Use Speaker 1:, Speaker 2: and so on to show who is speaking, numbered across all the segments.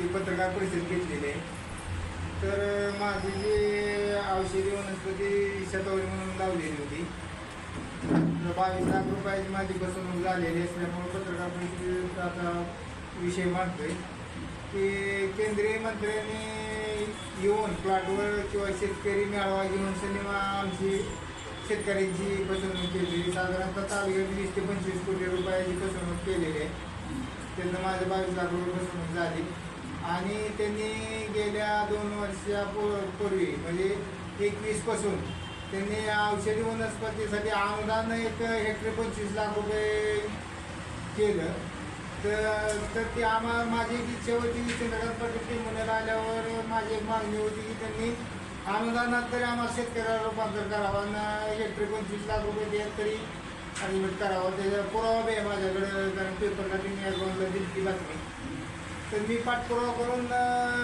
Speaker 1: ती पत्रकार परिषद घेतलेली आहे. तर माझी जी औषधी वनस्पती शतावरी म्हणून लावलेली होती. तर बावीस लाख रुपयाची माझी फसवणूक झालेली असल्यामुळं पत्रकार परिषदेत आता विषय मांडतोय. की केंद्रीय मंत्र्यांनी येऊन प्लॉटवर किंवा शेतकरी मेळावा घेऊन सिनेमा आमची शेतकऱ्यांची फसवणूक केली साधारणतः तालुक्यात वीस ते पंचवीस कोटी रुपयाची फसवणूक केलेली आहे. त्यांना माझं बावीस लाख रुपये फसवणूक झाली. आणि त्यांनी गेल्या दोन वर्षापूर्वी म्हणजे एकवीसपासून त्यांनी औषधी वनस्पतीसाठी अनुदान एक हेक्टरी पंचवीस लाख रुपये केलं. तर तर ती आम्हा माझी इच्छा होती की चंद्रकांत पाटील टिंबुण्याला आल्यावर माझी एक मागणी होती की त्यांनी अनुदानात तरी आम्हाला शेतकऱ्याला रूपांतर करावं आणि हेक्टरी पंचवीस लाख रुपये देत तरी ॲडमिट करावं. त्याचा पुरावा बी आहे माझ्याकडे कारण पेपरला मी अकाउंटला दिली ती बातमी. तर मी पाठपुरावा करून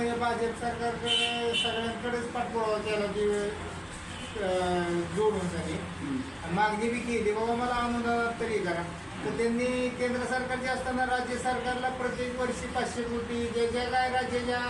Speaker 1: हे भाजप सरकारकडे सगळ्यांकडेच पाठपुरावा केला की अं, जोडून साठी आणि मागणी बी केली बाबा मला अनुदानात तरी करा. तर त्यांनी केंद्र सरकारचे असताना राज्य सरकारला प्रत्येक वर्षी पाचशे कोटी जे जे काय राज्याच्या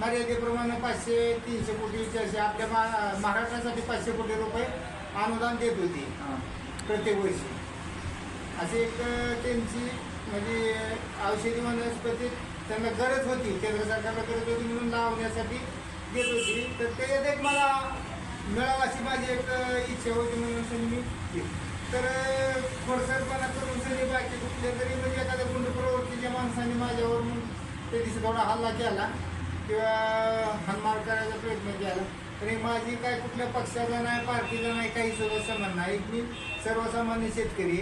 Speaker 1: मर्यादेप्रमाणे पाचशे तीनशे कोटीचे असे आपल्या मा महाराष्ट्रासाठी पाचशे कोटी रुपये अनुदान देत होती प्रत्येक वर्षी. अशी एक त्यांची म्हणजे औषधी वनस्पती त्यांना गरज होती. केंद्र सरकारला गरज होती म्हणून लावण्यासाठी देत होती. तर त्याच्यात एक मला मिळावं अशी माझी एक इच्छा होती म्हणून सनी मी तर अ, खोडसरपणा करून सनी बाकी कुठल्या तरी म्हणजे एखाद्या गुंड प्रवृत्तीच्या माणसाने माझ्यावर म्हणून त्या दिवशी थोडा हल्ला केला किंवा हनमार करायचा प्रयत्न केला. तरी माझी काय कुठल्या पक्षाचा नाही पार्टीचा नाही काही सुद्धा संबंध नाही. मी सर्वसामान्य शेतकरी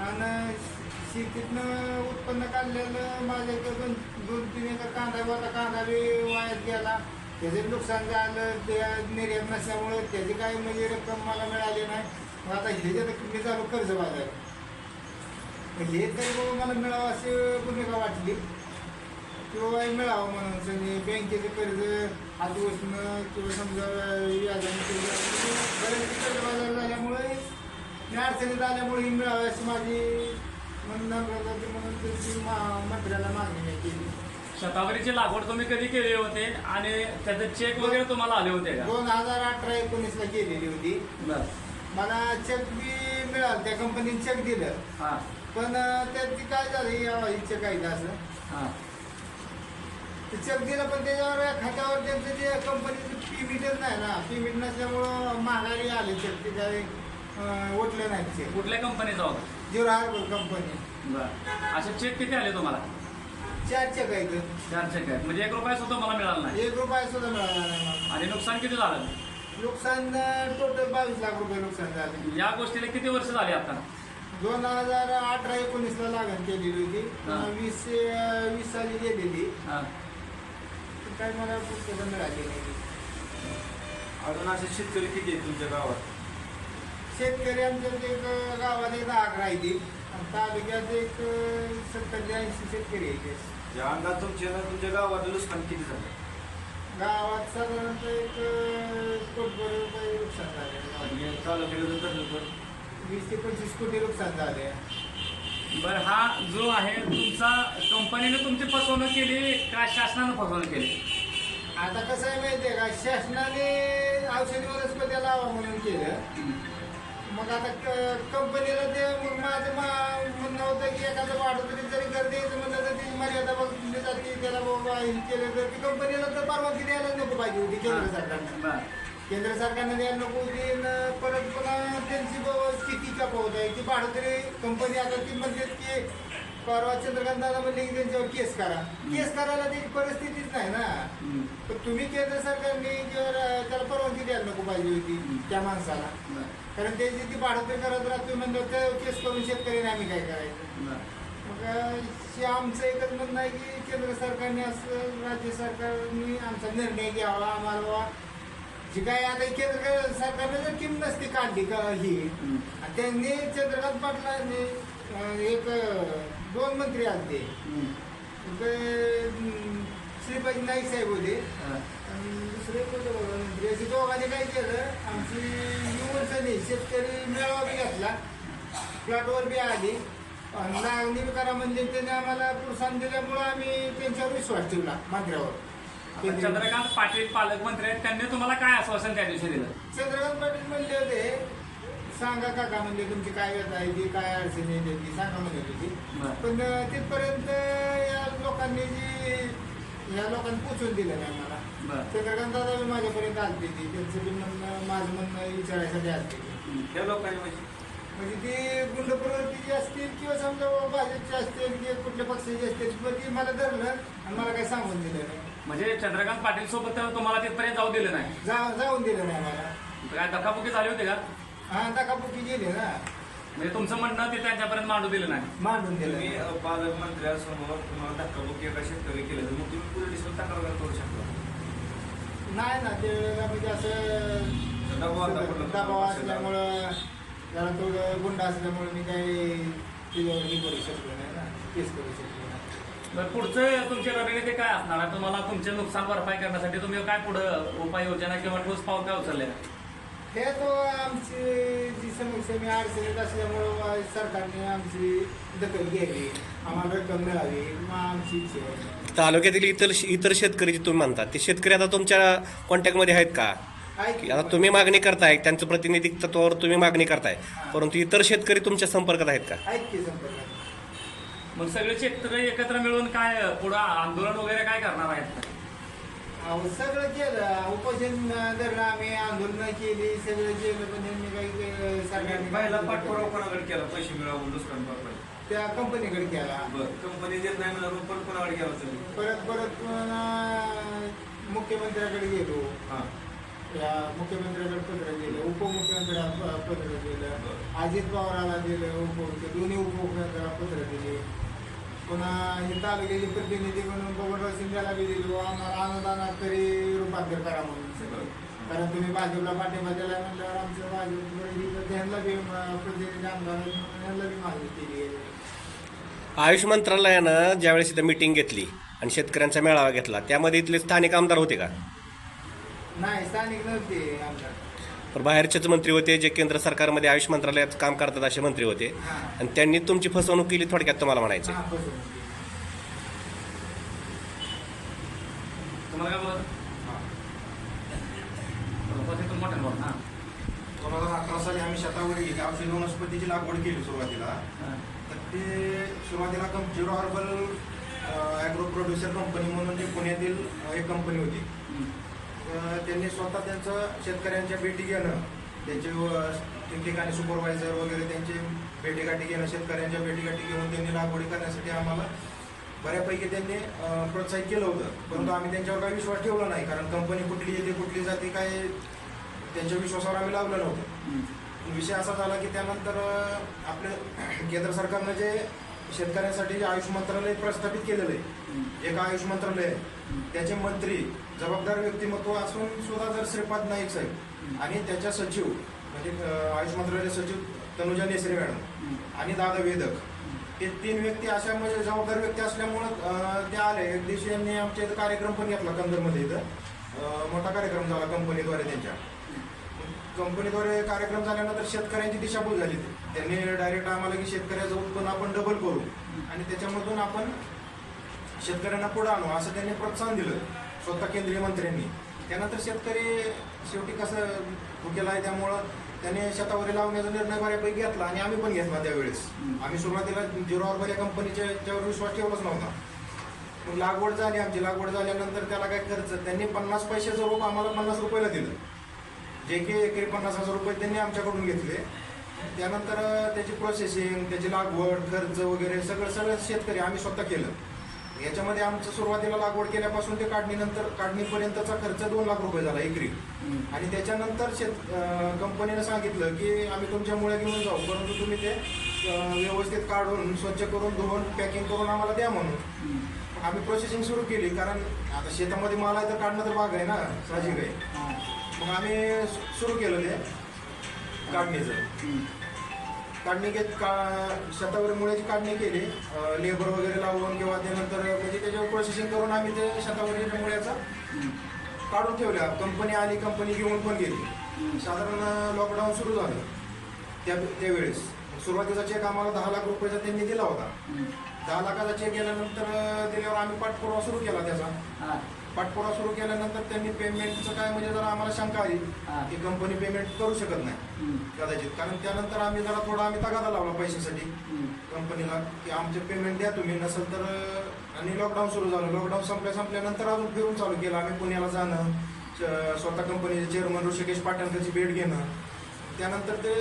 Speaker 1: आणि शेतीतनं उत्पन्न काढलेलं माझ्या इथं दोन दोन तीन एकर कांदा बी होता. कांदा बी वायात गेला. त्याचे नुकसान झालं. त्या निर्यात नसल्यामुळे त्याची काही म्हणजे रक्कम मला मिळाली नाही. मग आता ह्याच्यात मी चालू कर्ज बाजार हे तरी बाबा मला मिळावं अशी भूमिका वाटली. किंवा मिळावं म्हणून समजे बँकेचं कर्ज हात बसणं किंवा समजा व्याजाने कर्ज. कर्ज बाजार झाल्यामुळे मी अडचणीत आल्यामुळे ही मिळावी अशी माझी म्हणून त्याची मा- मंत्र्याला मागणी केली.
Speaker 2: शतावरीची लागवड तुम्ही कधी केले होते? आणि त्याचे चेक वगैरे तुम्हाला आले होते का?
Speaker 1: दोन हजार अठरा एकोणीसला केलेली होती.
Speaker 2: बर.
Speaker 1: मला चेक बी मिळालं त्या कंपनीने चेक दिलं.
Speaker 2: हा.
Speaker 1: पण अं, त्यात ती काय झालं या चेक आहे का असं
Speaker 2: हा.
Speaker 1: ते चेक दिलं पण त्याच्यावर खात्यावर त्यांचं जे कंपनीचं पेमेंटच नाही ना पेमेंट नसल्यामुळं महागाई आले चेक ते अं, उठलं नाही चेक
Speaker 2: कुठल्या कंपनीचा होता?
Speaker 1: हार्बर कंपनी
Speaker 2: बर. असे चेक किती आले तुम्हाला?
Speaker 1: चार चेक आहेत.
Speaker 2: चार चेक आहेत. म्हणजे एक रुपया सुद्धा मला मिळाला नाही.
Speaker 1: एक रुपया सुद्धा मिळाला नाही मला.
Speaker 2: आणि नुकसान किती झालं?
Speaker 1: नुकसान टोटल बावीस लाख रुपये नुकसान झाले.
Speaker 2: या गोष्टीला किती वर्ष झाली आता?
Speaker 1: दोन हजार अठरा एकोणीसला लागण केलेली होती.
Speaker 2: हा.
Speaker 1: वीस अं, वीस साली गेलेली.
Speaker 2: हा.
Speaker 1: ती काय मला पुस्तकं मिळाली नाही.
Speaker 3: अजून असे शेतकरी किती आहेत तुमच्या गावात?
Speaker 1: शेतकरी आमच्या एक गावात एक दहा अकरा आहे आणि तालुक्यात एक सत्तर ते ऐंशी शेतकरी आहेत.
Speaker 3: जे अंदाज तुमच्या तुमच्या गावात नुकसान किती झालं?
Speaker 1: गावात साधारणतः एक कोटभर रुपये नुकसान झाले.
Speaker 3: तर?
Speaker 1: वीस ते पंचवीस कोटी नुकसान झाले.
Speaker 2: बर हा जो आहे तुमचा कंपनीने तुमची फसवणूक केली का शासनानं फसवणूक केली?
Speaker 1: आता कसं आहे माहितीये का? शासनाने औषधी वनस्पती लावा म्हणून केलं. मग आता कंपनीला ते मग माझं मा- म्हणणं होतं की एखादं वाढवतरी जरी घर द्यायचं म्हणलं तर ती मर्यादा बघितली जाते त्याला बाबा हे केलं तर ती कंपनीला तर परवानगी द्यायला नको पाहिजे होती केंद्र सरकारनं. केंद्र सरकारने द्यायला नको होती परत पुन्हा त्यांची बाबा स्थिती का पाहत आहे. ती भाडोतरी कंपनी आता ती म्हणते की परवा चंद्रकांत दादा म्हणले की त्यांच्यावर केस करा. केस करायला त्याची परिस्थितीच नाही ना. पण तुम्ही केंद्र सरकारने त्याला परवानगी द्यायला नको पाहिजे होती त्या माणसाला. कारण त्याची ती भाडोतरी करत राहतो म्हणलं तर केस करून शेतकऱ्याने आम्ही काय करायचं. मग हे आमचं एकच म्हणणं आहे की केंद्र सरकारने असं राज्य सरकारने आमचा निर्णय घ्यावा आम्हाला जी काय आता केंद्र सरकारने जर किंमत नसती काढली का ही. त्यांनी चंद्रकांत पाटलांनी एक दोन मंत्री आले
Speaker 2: हम्म.
Speaker 1: श्रीपाजी नाईक साहेब होते. आणि दुसरे कोणते बाबा लोकांनी काय केलं आमची युवकांनी शेतकरी मेळावा बी घेतला. प्लॉटवर बी आली. आणि लागणी बी करा म्हणजे त्याने आम्हाला प्रोत्साहन दिल्यामुळं आम्ही त्यांच्यावर विश्वास ठेवला मंत्र्यावर
Speaker 2: चंद्रकांत पाटील पालकमंत्री आहेत. त्यांनी तुम्हाला काय आश्वासन त्या दिवशी दिलं?
Speaker 1: चंद्रकांत पाटील म्हणले होते सांगा काका म्हणजे तुमची काय व्यथा आहे ती? काय अडचणी आहे ती सांगा म्हणत होती
Speaker 2: बरं.
Speaker 1: पण तिथपर्यंत या लोकांनी जी या लोकांनी पोचून दिलं नाही मला
Speaker 2: बरं.
Speaker 1: चंद्रकांत दादा बी माझ्यापर्यंत आलते ती. त्यांचं बी म्हणणं माझं म्हणणं विचारायसाठी आलते ती.
Speaker 3: त्या लोकांनी म्हणजे?
Speaker 1: म्हणजे ती गुंड प्रवृत्तीची असतील किंवा समजा बाबा भाजपची असतील किंवा कुठल्या पक्षाची असतील पण ती मला धरलं आणि मला काही सांगून दिलं नाही.
Speaker 2: म्हणजे चंद्रकांत पाटील सोबत तुम्हाला तिथपर्यंत जाऊ दिलं नाही?
Speaker 1: जा जाऊन दिलं नाही मला
Speaker 2: काय धक्काबुक्की झाली होती का?
Speaker 1: हा धकापुकी गेली ना.
Speaker 2: म्हणजे तुमचं म्हणणं ते त्यांच्यापर्यंत मांडू दिलं नाही.
Speaker 1: मांडून दिलं
Speaker 3: तुम्ही अ, पालकमंत्र्यासमोर तुम्हाला धक्काबुक्की एका शेतकरी केलं तर मग तुम्ही पोलीस स्टेशनला तक्रार करू शकता.
Speaker 1: नाही ना त्यावेळेला म्हणजे असं
Speaker 3: दबाव आता कुठला?
Speaker 1: दबाव असल्यामुळं जरा थोडं गुंड असल्यामुळे मी काही तिच्यावर हे करू शकलो नाही ना केस करू शकलो नाही.
Speaker 2: पुढचं तुमच्या रणनीती काय असणार आहे? तुम्हाला तुमचे नुकसान भरपाई करण्यासाठी तुम्ही काय पुढं उपाययोजना किंवा ठोस पाऊल काय उचलले
Speaker 1: हे तो आमची जी समस्या मी अडचणीत असल्यामुळं सरकारने आमची दखल घ्यावी. आम्हाला रक्कम मिळावी. मग आमची इच्छा आहे.
Speaker 4: तालुक्यातील इतर इतर शेतकरी जे तुम्ही म्हणता ते शेतकरी आता तुमच्या कॉन्टॅक्टमध्ये आहेत का?
Speaker 1: आहे
Speaker 4: की
Speaker 1: की?
Speaker 4: आता तुम्ही मागणी करताय त्यांचं प्रतिनिधिक तत्वावर तुम्ही मागणी करताय परंतु इतर शेतकरी तुमच्या संपर्कात आहेत का?
Speaker 1: आहेत की संपर्कात?
Speaker 2: मग सगळे शेतकरी एकत्र मिळून काय पुढं आंदोलन वगैरे काय करणार आहेत?
Speaker 1: अहो सगळं केलं. उपोषण धरणं आम्ही आंदोलन केली सगळं केलं पण त्यांनी काही सरकारने
Speaker 3: पहिला पाठपुरावा कोणाकडे केला? पैसे मिळावून नुकसान भरपाई
Speaker 1: त्या कंपनीकडे केला.
Speaker 3: बरं. कंपनी देत नाही म्हणून पण कोणाकडे गेला तुम्ही?
Speaker 1: परत परत मुख्यमंत्र्याकडे गेलो.
Speaker 3: हां.
Speaker 1: या मुख्यमंत्र्याकडे पत्र दिलं उपमुख्यमंत्र्याला प- पत्र दिलं. अजित पवाराला दिलं उप दोन्ही उपमुख्यमंत्र्याला पत्र दिले. पुन्हा हे तालुक्याचे प्रतिनिधी म्हणून बबनराव शिंदेला बी दिलो. आम्हाला अनुदानात तरी रूपांतर करा म्हणून सगळं. कारण तुम्ही भाजपला पाठिंबा दिला म्हटल्यावर आमचं भाजप त्यांना बी प्रतिनिधी आमदार यांना बी मागणी केली
Speaker 4: आयुष मंत्रालयानं ज्यावेळेस इथं मिटिंग घेतली आणि शेतकऱ्यांचा मेळावा घेतला त्यामध्ये इथले स्थानिक आमदार होते का?
Speaker 1: नाही स्थानिक नव्हते आमदार.
Speaker 4: तर बाहेरचेच मंत्री होते जे केंद्र सरकारमध्ये आयुष मंत्रालयात काम करतात असे मंत्री होते.
Speaker 1: हां
Speaker 4: आणि त्यांनी तुमची फसवणूक केली थोडक्यात तुम्हाला म्हणायचं
Speaker 1: हां.
Speaker 5: दोन हजार अकरा साली आम्ही शेतावर गेली. औषधी वनस्पतीची लागवड केली सुरुवातीला. तर ते सुरुवातीला कं zero herbal agro producer company म्हणून जी पुण्यातील एक कंपनी होती. त्यांनी स्वतः त्यांचं शेतकऱ्यांच्या भेटी घेणं त्यांचे ठिकठिकाणी सुपरवायझर वगैरे त्यांचे भेटीगाठी घेणं शेतकऱ्यांच्या भेटीगाठी घेऊन त्यांनी लागवडी करण्यासाठी आम्हाला बऱ्यापैकी त्यांनी प्रोत्साहित केलं होतं. परंतु आम्ही त्यांच्यावर काही विश्वास ठेवला नाही कारण कंपनी कुठली येते कुठली जाते काय त्यांच्या विश्वासावर आम्ही लावलं नव्हतं. विषय असा झाला की त्यानंतर आपलं केंद्र सरकारनं जे शेतकऱ्यांसाठी जे आयुष मंत्रालय प्रस्थापित केलेलं आहे एक आयुष मंत्रालय आहे. त्याचे मंत्री जबाबदार व्यक्तिमत्व असून सुद्धा जर श्रीपाद नाईक साहेब आणि त्याच्या सचिव म्हणजे आयुष मंत्रालय सचिव तनुजा नेसरे मॅडम आणि दादा वेदक हे तीन व्यक्ती अशा म्हणजे जबाबदार व्यक्ती असल्यामुळं ते आले. एक दिवशी यांनी आमच्या इथं कार्यक्रम पण घेतला कंदरमध्ये इथं. मोठा कार्यक्रम झाला कंपनीद्वारे त्यांच्या. कंपनीद्वारे कार्यक्रम झाल्यानंतर शेतकऱ्यांची दिशाभूल झाली. त्यांनी डायरेक्ट आम्हाला की शेतकऱ्याचं उत्पन्न आपण डबल करू. आणि त्याच्यामधून आपण शेतकऱ्यांना पुढे आणू असं त्यांनी प्रोत्साहन दिलं. स्वतः केंद्रीय मंत्र्यांनी. त्यानंतर शेतकरी शेवटी कसं भुकेला आहे त्यामुळं त्याने शेतावर लावण्याचा निर्णय बऱ्यापैकी घेतला आणि आम्ही पण घेतला त्यावेळेस. आम्ही सुरुवातीला झिरो ऑर्बर या कंपनीच्या याच्यावर विश्वास ठेवलाच नव्हता. मग लागवड झाली आमची लागवड झाल्यानंतर त्याला काय खर्च? त्यांनी पन्नास पैशाचं रोप आम्हाला पन्नास रुपयाला दिलं. जे की एकरी पन्नास हजार रुपये त्यांनी आमच्याकडून घेतले. त्यानंतर त्याची प्रोसेसिंग त्याची लागवड खर्च वगैरे सगळं सगळं शेतकरी आम्ही स्वतः केलं. याच्यामध्ये आमचं सुरुवातीला लागवड केल्यापासून ते काढणीनंतर काढणीपर्यंतचा खर्च दोन लाख रुपये झाला एकरी. आणि त्याच्यानंतर शेत कंपनीनं सांगितलं की आम्ही तुमच्या मुळे घेऊन जाऊ परंतु तुम्ही ते व्यवस्थित काढून स्वच्छ करून धुवून पॅकिंग करून आम्हाला द्या म्हणून. आम्ही प्रोसेसिंग सुरू केली कारण आता शेतामध्ये माल आहे तर काढणं तर भाग आहे ना साहजिक आहे. मग आम्ही सु- सुरू केलं ते. काढणीचं. काढणी घेत का शेतावर मुळ्याची काढणी केली लेबर वगैरे लावून किंवा त्यानंतर म्हणजे त्याच्यावर प्रोसेसिंग करून आम्ही ते शेतावरील मुळ्याचा काढून ठेवल्या. कंपनी आली कंपनी घेऊन पण गेली. साधारण लॉकडाऊन सुरू झालं. त्या त्यावेळेस. सुरुवातीचा चेक आम्हाला दहा लाख रुपयाचा त्यांनी दिला होता. दहा लाखाचा चेक गेल्यानंतर दिल्यावर आम्ही पाठपुरावा सुरू केला त्याचा. पाठपुरावा सुरू केल्यानंतर त्यांनी पेमेंटचं काय म्हणजे जरा आम्हाला शंका आली. की कंपनी पेमेंट करू शकत नाही. कदाचित. कारण त्यानंतर आम्ही जरा थोडा आम्ही तगादा लावला पैशासाठी. कंपनीला की आमचे पेमेंट द्या तुम्ही. नसेल तर आणि लॉकडाऊन सुरू झालं. लॉकडाऊन संपल्या संपल्यानंतर अजून फिरून चालू केलं आम्ही पुण्याला जाणं स्वतः कंपनीचे चेअरमन ऋषिकेश पाटणकरची भेट घेणं. त्यानंतर ते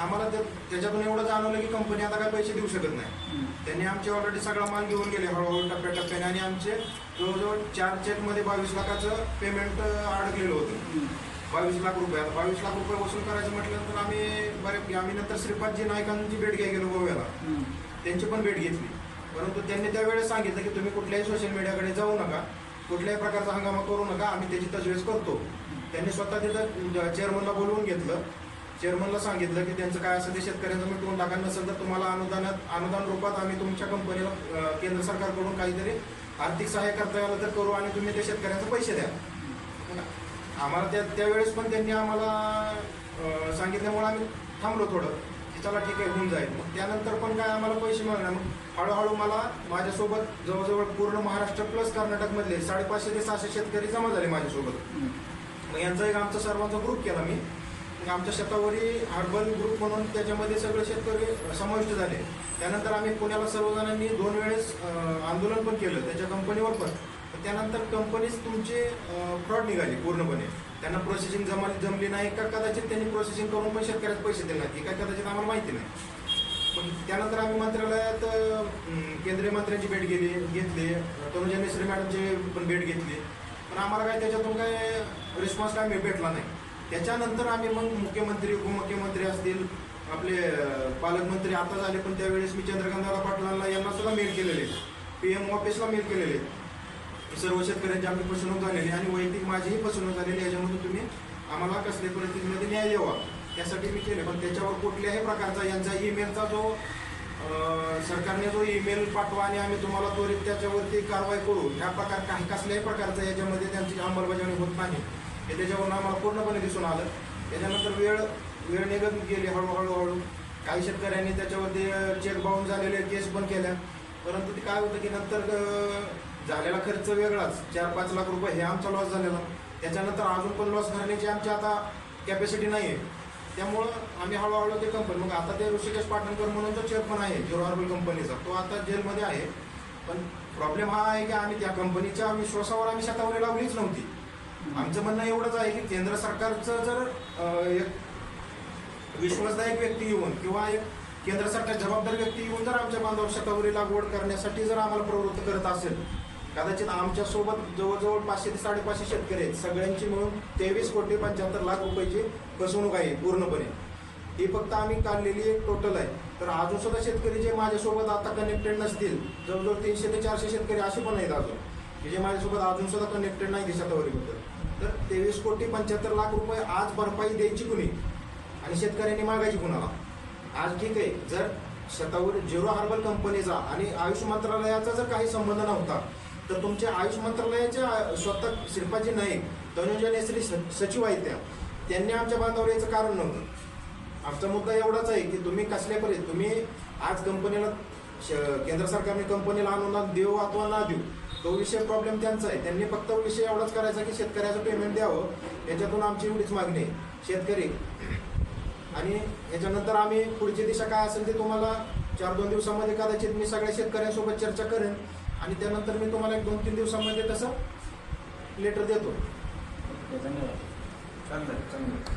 Speaker 5: आम्हाला ते त्याच्यातून एवढं जाणवलं की कंपनी आता काय पैसे देऊ शकत नाही. त्यांनी आमचे ऑलरेडी सगळा माल घेऊन गेले हळूहळू टप्प्याटप्प्याने आणि आमचे जवळजवळ चार चेकमध्ये बावीस लाखाचं पेमेंट अडकलेलं होतं. बावीस लाख रुपये. आता बावीस लाख रुपये वसूल करायचं म्हटल्यानंतर आम्ही बरे आम्ही नंतर श्रीपादजी नायकांची भेट घ्यायला गेलो गोव्याला. त्यांची पण भेट घेतली. परंतु त्यांनी त्यावेळेस सांगितलं की तुम्ही कुठल्याही सोशल मीडियाकडे जाऊ नका. कुठल्याही प्रकारचा हंगामा करू नका. आम्ही त्याची तजवीज करतो. त्यांनी स्वतः तिथं चेअरमनला बोलवून घेतलं. चेअरमनला सांगितलं की त्यांचं काय असेल ते शेतकऱ्यांचं मिटवून टाका नसेल तर तुम्हाला अनुदानात अनुदान रूपात आम्ही तुमच्या कंपनीला केंद्र सरकारकडून काहीतरी आर्थिक सहाय्य करता आलं तर करू आणि तुम्ही त्या शेतकऱ्यांचे पैसे द्या. मग आम्हाला त्या त्यावेळेस पण त्यांनी आम्हाला सांगितल्यामुळे आम्ही थांबलो थोडं की चला ठीक आहे होऊन जाईल. मग त्यानंतर पण काय आम्हाला पैसे मिळणार मग हळूहळू मला माझ्यासोबत जवळजवळ पूर्ण महाराष्ट्र प्लस कर्नाटकमधले साडेपाचशे ते सहाशे शेतकरी जमा झाले माझ्यासोबत. मग यांचा एक आमचा सर्वांचा ग्रुप केला मी. आमच्या शेतावरी हर्बल ग्रुप म्हणून त्याच्यामध्ये सगळे शेतकरी समाविष्ट झाले. त्यानंतर आम्ही पुण्याला सर्वजणांनी दोन वेळेस आंदोलन पण केलं त्याच्या कंपनीवर पण. त्यानंतर कंपनीच तुमची फ्रॉड निघाली पूर्णपणे. त्यांना प्रोसेसिंग जमा जमली नाही का? कदाचित त्यांनी प्रोसेसिंग करून पण शेतकऱ्यात पैसे दिले नाही काय कदाचित आम्हाला माहिती नाही. पण त्यानंतर आम्ही मंत्रालयात केंद्रीय मंत्र्यांची भेट गेली घेतली. तनुजा मिश्री मॅडमची पण भेट घेतली. पण आम्हाला काय त्याच्यातून काय रिस्पॉन्स काय भेटला नाही. त्याच्यानंतर आम्ही मग मुख्यमंत्री उपमुख्यमंत्री असतील आपले पालकमंत्री आता झाले पण त्यावेळेस मी चंद्रकांतदादा पाटलांना यांना सुद्धा मेल केलेले. पी एम ऑफिसला मेल केलेले. सर्व शेतकऱ्यांची आपली फसवणूक झालेली आणि वैयक्तिक माझीही फसवणूक झालेली. याच्यामधून तुम्ही आम्हाला कसल्या परिस्थितीमध्ये न्याय द्यावा त्यासाठी मी केले. पण त्याच्यावर कुठल्याही प्रकारचा यांचा ईमेलचा जो सरकारने जो ईमेल पाठवा आणि आम्ही तुम्हाला त्वरित त्याच्यावरती कारवाई करू ह्या प्रकार काही कसल्याही प्रकारचा याच्यामध्ये त्यांची अंमलबजावणी होत नाही. हे त्याच्यावरून आम्हाला पूर्णपणे दिसून आलं. त्याच्यानंतर वेळ वेळ निघत गेली हळूहळू हळू काही शेतकऱ्यांनी त्याच्यावरती चेक बाउंड झालेले केस पण केल्या. परंतु ते काय होतं की नंतर झालेला खर्च वेगळाच. चार पाच लाख रुपये हे आमचा लॉस झालेला. त्याच्यानंतर अजून पण लॉस भरण्याची आमची आता कॅपॅसिटी नाही आहे त्यामुळं आम्ही हळूहळू ते कंपनी मग आता ते ऋषिकेश पाटणकर म्हणून जो चेअरमन आहे झिरो हार्बल कंपनीचा तो आता जेलमध्ये आहे. पण प्रॉब्लेम हा आहे की आम्ही त्या कंपनीच्या विश्वासावर आम्ही शतावरी लावलीच नव्हती. आमचं म्हणणं एवढंच आहे की केंद्र सरकारचं जर एक विश्वासदायक व्यक्ती येऊन किंवा एक केंद्र सरकार जबाबदार व्यक्ती येऊन जर आमच्या बांधव शतावरी लागवड करण्यासाठी जर आम्हाला प्रवृत्त करत असेल कदाचित आमच्यासोबत जवळजवळ पाचशे ते साडेपाचशे शेतकरी आहेत. सगळ्यांची मिळून तेवीस कोटी पंच्याहत्तर लाख रुपयाची फसवणूक आहे पूर्णपणे. ही फक्त आम्ही काढलेली एक टोटल आहे. तर अजून सुद्धा शेतकरी जे माझ्यासोबत आता कनेक्टेड नसतील जवळजवळ तीनशे ते चारशे शेतकरी असे पण आहेत अजून की जे माझ्यासोबत अजून सुद्धा कनेक्टेड नाही शतावरीबद्दल. तर तेवीस कोटी पंच्याहत्तर लाख रुपये आज भरपाई द्यायची कुणी? आणि शेतकऱ्यांनी मागायची कुणाला? आज ठीक आहे जर शेतावर झिरो हार्बल कंपनीचा आणि आयुष मंत्रालयाचा जर काही संबंध नव्हता तर तुमच्या आयुष मंत्रालयाच्या स्वतः श्रीपाजी नाईक तनुजा नेसरी स- सचिव आहेत त्या. त्यांनी आमच्या बांधावर याचं कारण नव्हतं. आमचा मुद्दा एवढाच आहे की तुम्ही कसल्या पर्यंत तुम्ही आज कंपनीला केंद्र सरकारने कंपनीला अनुदान देऊ अथवा ना देऊ तो विषय प्रॉब्लेम त्यांचा आहे. त्यांनी फक्त विषय एवढाच करायचा की शेतकऱ्याचं पेमेंट द्यावं. याच्यातून आमची एवढीच मागणी आहे. शेतकरी. आणि याच्यानंतर आम्ही पुढची दिशा काय असेल ते तुम्हाला चार दोन दिवसामध्ये कदाचित मी सगळ्या शेतकऱ्यांसोबत चर्चा करेन. आणि त्यानंतर मी तुम्हाला एक दोन तीन दिवसामध्ये तसं लेटर देतो.
Speaker 3: चांगलं चांगलं.